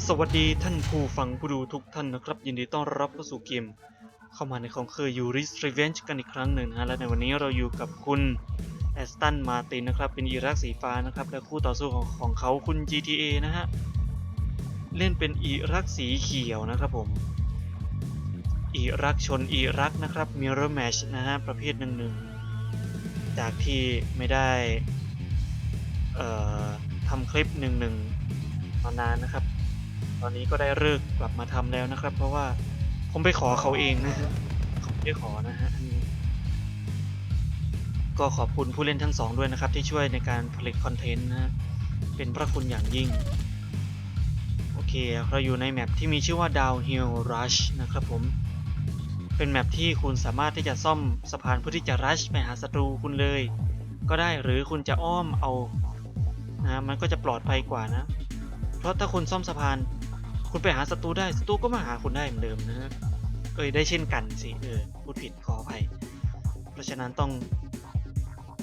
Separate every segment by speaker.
Speaker 1: สวัสดีท่านผู้ฟังผู้ดูทุกท่านนะครับ ยินดีต้อนรับเข้าสู่เกม เข้ามาในของเคยยูริสรีเวนจ์กันอีกครั้งหนึ่งนะฮะและในวันนี้เราอยู่กับคุณแอสตันมาตินนะครับ เป็นอิรักสีฟ้านะครับ และคู่ต่อสู้ของของเขาคุณ GTA นะฮะ เล่นเป็นอิรักสีเขียวนะครับผมอิรักชนอิรักนะครับมิเรอร์แมชนะฮะ ประเภทหนึ่งหนึ่งจากที่ไม่ได้ทำคลิปหนึ่งหนึ่งมานานนะครับ ตอนนี้ก็ได้เลิกกลับมาทำแล้วนะครับ เพราะว่าผมไปขอเขาเองนะฮะเขาไม่ได้ขอนะฮะอันนี้ก็ขอบคุณผู้เล่นทั้งสองด้วยนะครับ ที่ช่วยในการผลิตคอนเทนต์นะเป็นพระคุณอย่างยิ่ง โอเค เราอยู่ในแมปที่มีชื่อว่า Downhill Rush นะครับผม เป็นแมปที่คุณสามารถที่จะซ่อมสะพานเพื่อที่จะ rush ไปหาศัตรูคุณเลย ก็ได้หรือคุณจะอ้อมเอานะมันก็จะปลอดภัยกว่านะ เพราะถ้าคุณซ่อมสะพาน คุณไปหาศัตรูได้ศัตรูก็มาหาคุณได้เหมือนเดิมนะฮะเอ้ยได้เช่นกันสิเออพูดผิดขออภัยเพราะฉะนั้นต้อง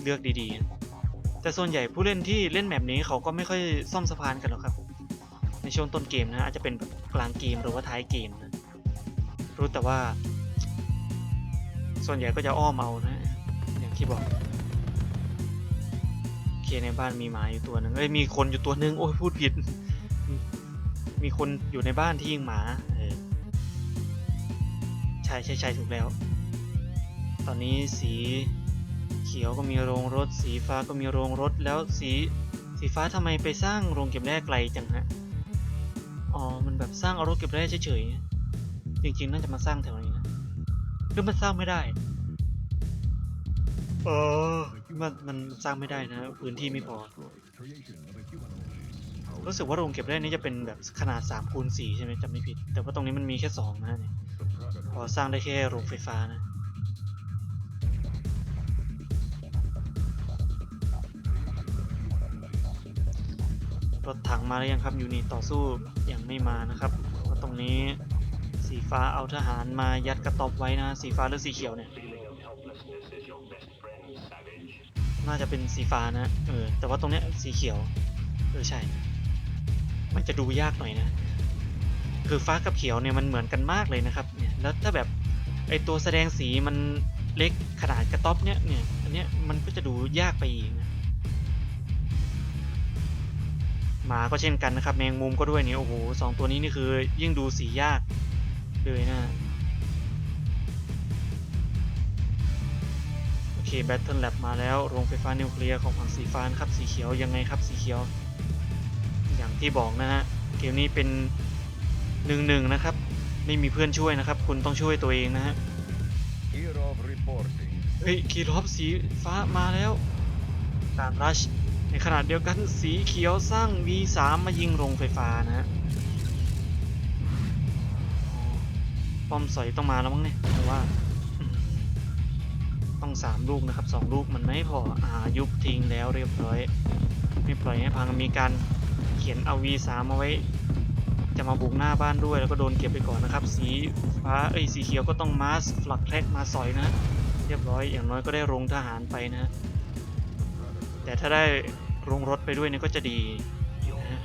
Speaker 1: เลือกดีๆ แต่ส่วนใหญ่ผู้เล่นที่เล่นแบบนี้เขาก็ไม่ค่อยซ่อมสะพานกันหรอกครับ ในช่วงต้นเกมนะอาจจะเป็นแบบกลางเกมหรือว่าท้ายเกมนะรู้แต่ว่า ส่วนใหญ่ก็จะอ้อมเอานะ อย่างที่บอกเคในบ้านมีหมาอยู่ตัวหนึ่งเอ้ยมีคนอยู่ตัวหนึ่งโอ้ยพูดผิด มีคนอยู่ในบ้านที่ยิงหมาเออใช่ใช่ใช่ถูกแล้ว ตอนนี้สีเขียวก็มีโรงรถ สีฟ้าก็มีโรงรถแล้วสีสีฟ้าทำไมไปสร้างโรงเก็บแร่ไกลจังฮะอ๋อมันแบบสร้างเอารถเก็บแร่เฉยๆจริงๆน่าจะมาสร้างแถวนี้นะหรือมันสร้างไม่ได้เออมันมันสร้างไม่ได้นะ พื้นที่ไม่พอ รู้สึกว่าโรงเก็บแร่นี้จะเป็นแบบขนาด3คูณ4ใช่ไหมจำไม่ผิด แต่ว่าตรงนี้มันมีแค่2นะเนี่ยพอสร้างได้แค่โรงไฟฟ้านะรถถังมาแล้วยังครับยูนิตต่อสู้ยังไม่มานะครับเพราะตรงนี้สีฟ้าเอาทหารมายัดกระต๊อบไว้นะสีฟ้าหรือสีเขียวเนี่ยน่าจะเป็นสีฟ้านะเออแต่ว่าตรงเนี้ยสีเขียวเออใช่ มันจะดูยากหน่อยนะ คือฟ้ากับเขียวเนี่ยมันเหมือนกันมากเลยนะครับ เนี่ย แล้วถ้าแบบไอตัวแสดงสีมันเล็กขนาดกระต๊อบเนี่ย เนี่ย อันเนี้ยมันก็จะดูยากไปอีกนะ หมาก็เช่นกันนะครับ แมงมุมก็ด้วยเนี่ย โอ้โหสองตัวนี้นี่คือยิ่งดูสียากเลยนะโอเคแบตเทิลแลบมาแล้ว โรงไฟฟ้านิวเคลียร์ของฝั่งสีฟ้านครับ สีเขียวยังไงครับ สีเขียว ที่บอกนะฮะเกมนี้เป็นหนึ่งหนึ่งนะครับ ไม่มีเพื่อนช่วยนะครับ คุณต้องช่วยตัวเองนะฮะ
Speaker 2: Kirov reporting.
Speaker 1: เฮ้ยคีรอบสีฟ้ามาแล้วการรัชในขณะเดียวกันสีเขียวสร้าง V3 มายิงโรงไฟฟ้านะฮะอ๋อป้อมสอยต้องมาแล้วมั้งเนี่ยแต่ว่าอืมต้องสามลูกนะครับสองลูกมันไม่พออ่ายุบทิ้งแล้วเรียบร้อยไม่ปล่อยให้พังมีการเขียนเอา V3 มาไว้ จะมาบุกหน้าบ้านด้วยแล้วก็โดนเก็บไปก่อนนะครับ สีฟ้าเอ้ยสีเขียวก็ต้องมาสฟลักแท็กมาสอยนะ เรียบร้อยอย่างน้อยก็ได้โรงทหารไปนะ แต่ถ้าได้โรงรถไปด้วยเนี่ยก็จะดีนะ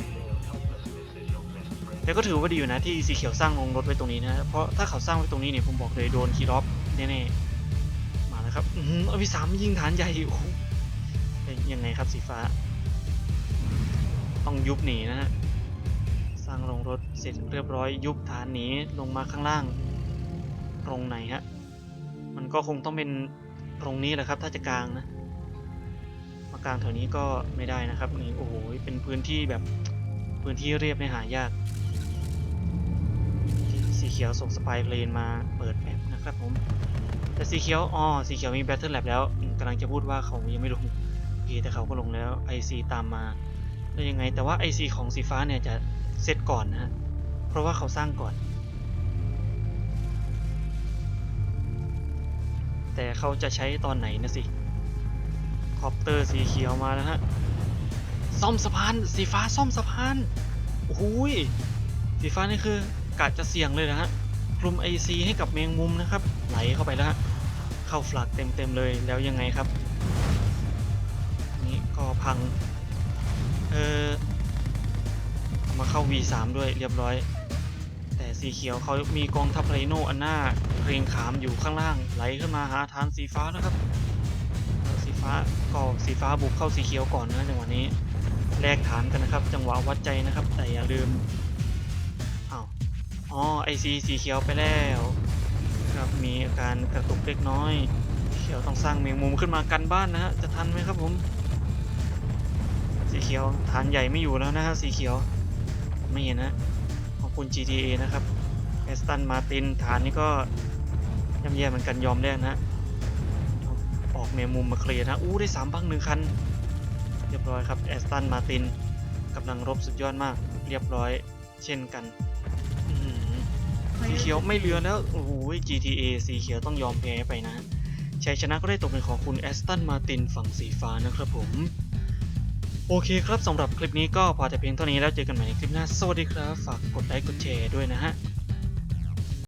Speaker 1: แต่ก็ถือว่าดีอยู่นะที่สีเขียวสร้างโรงรถไว้ตรงนี้นะ เพราะถ้าเขาสร้างไว้ตรงนี้เนี่ยผมบอกเลยโดนคีรอฟแน่ๆมาแล้วครับอืออวิสามยิงฐานใหญ่โอ้ยังไงครับสีฟ้า ต้องยุบหนีนะฮะ สร้างโรงรถเสร็จเรียบร้อยยุบฐานหนีลงมาข้างล่างตรงไหนฮะ มันก็คงต้องเป็นตรงนี้แหละครับ ถ้าจะกลางนะ มากลางแถวนี้ก็ไม่ได้นะครับนี่โอ้โหเป็นพื้นที่แบบพื้นที่เรียบในหายาก สีเขียวส่งสปายเพลนมาเปิดแมปนะครับผมแต่สีเขียว อ๋อ สีเขียวมีแบตเทิลแลบแล้วกำลังจะพูดว่าเขายังไม่ลงโอเคแต่เขาก็ลงแล้ว IC ตามมา แล้วยังไงแต่ว่า IC ของสีฟ้าเนี่ยจะเสร็จก่อนนะฮะเพราะว่าเขาสร้างก่อน แต่เขาจะใช้ตอนไหนนะสิคอปเตอร์สีเขียวมาแล้วฮะซ่อมสะพานสีฟ้าซ่อมสะพานโอ้ยสีฟ้านี่คือกะจะเสี่ยงเลยนะฮะกลุ่ม AC ให้กับแมงมุมนะครับ ไหลเข้าไปแล้วฮะเข้าฟลักเต็มๆเลยแล้วยังไงครับ นี่ก็พัง เออมาเข้า V3 ด้วยเรียบร้อย แต่สีเขียวเขามีกองทัพไรโนอันหน้าเรียงขามอยู่ข้างล่างไหลขึ้นมาหาฐานสีฟ้าแล้วครับสีฟ้าก็สีฟ้าบุกเข้าสีเขียวก่อนนะจังหวะนี้แลกฐานกันนะครับ จังหวะวัดใจนะครับ แต่อย่าลืมอ้าวอ๋อไอซีสีเขียวไปแล้วครับมีอาการกระตุกเล็กน้อยเขียวต้องสร้างเมงมุมขึ้นมากันบ้านนะฮะจะทันไหมครับผม สีเขียวฐานใหญ่ไม่อยู่แล้วนะฮะสีเขียว ม่เห็นนะขอบคุณ GTA นะครับแอสตันมาตินฐานนี้ก็ย่ำแย่เหมือนกันยอมแลกนะออกเมมุมมาเคลียร์นะ อู้ได้สามบังหนึ่งคัน เรียบร้อยครับแอสตันมาตินกำลังรบสุดยอดมาก เรียบร้อยเช่นกันสีเขียวไม่เลือแล้วโอ้โห GTA สีเขียวต้องยอมแพ้ไปนะชัยชนะก็ได้ตกเป็นของคุณแอสตันมาตินฝั่งสีฟ้านะครับผม โอเคครับสำหรับคลิปนี้ก็พอแต่เพียงเท่านี้แล้วเจอกันใหม่ในคลิปหน้า สวัสดีครับ ฝากกดไลค์กดแชร์ด้วยนะฮะ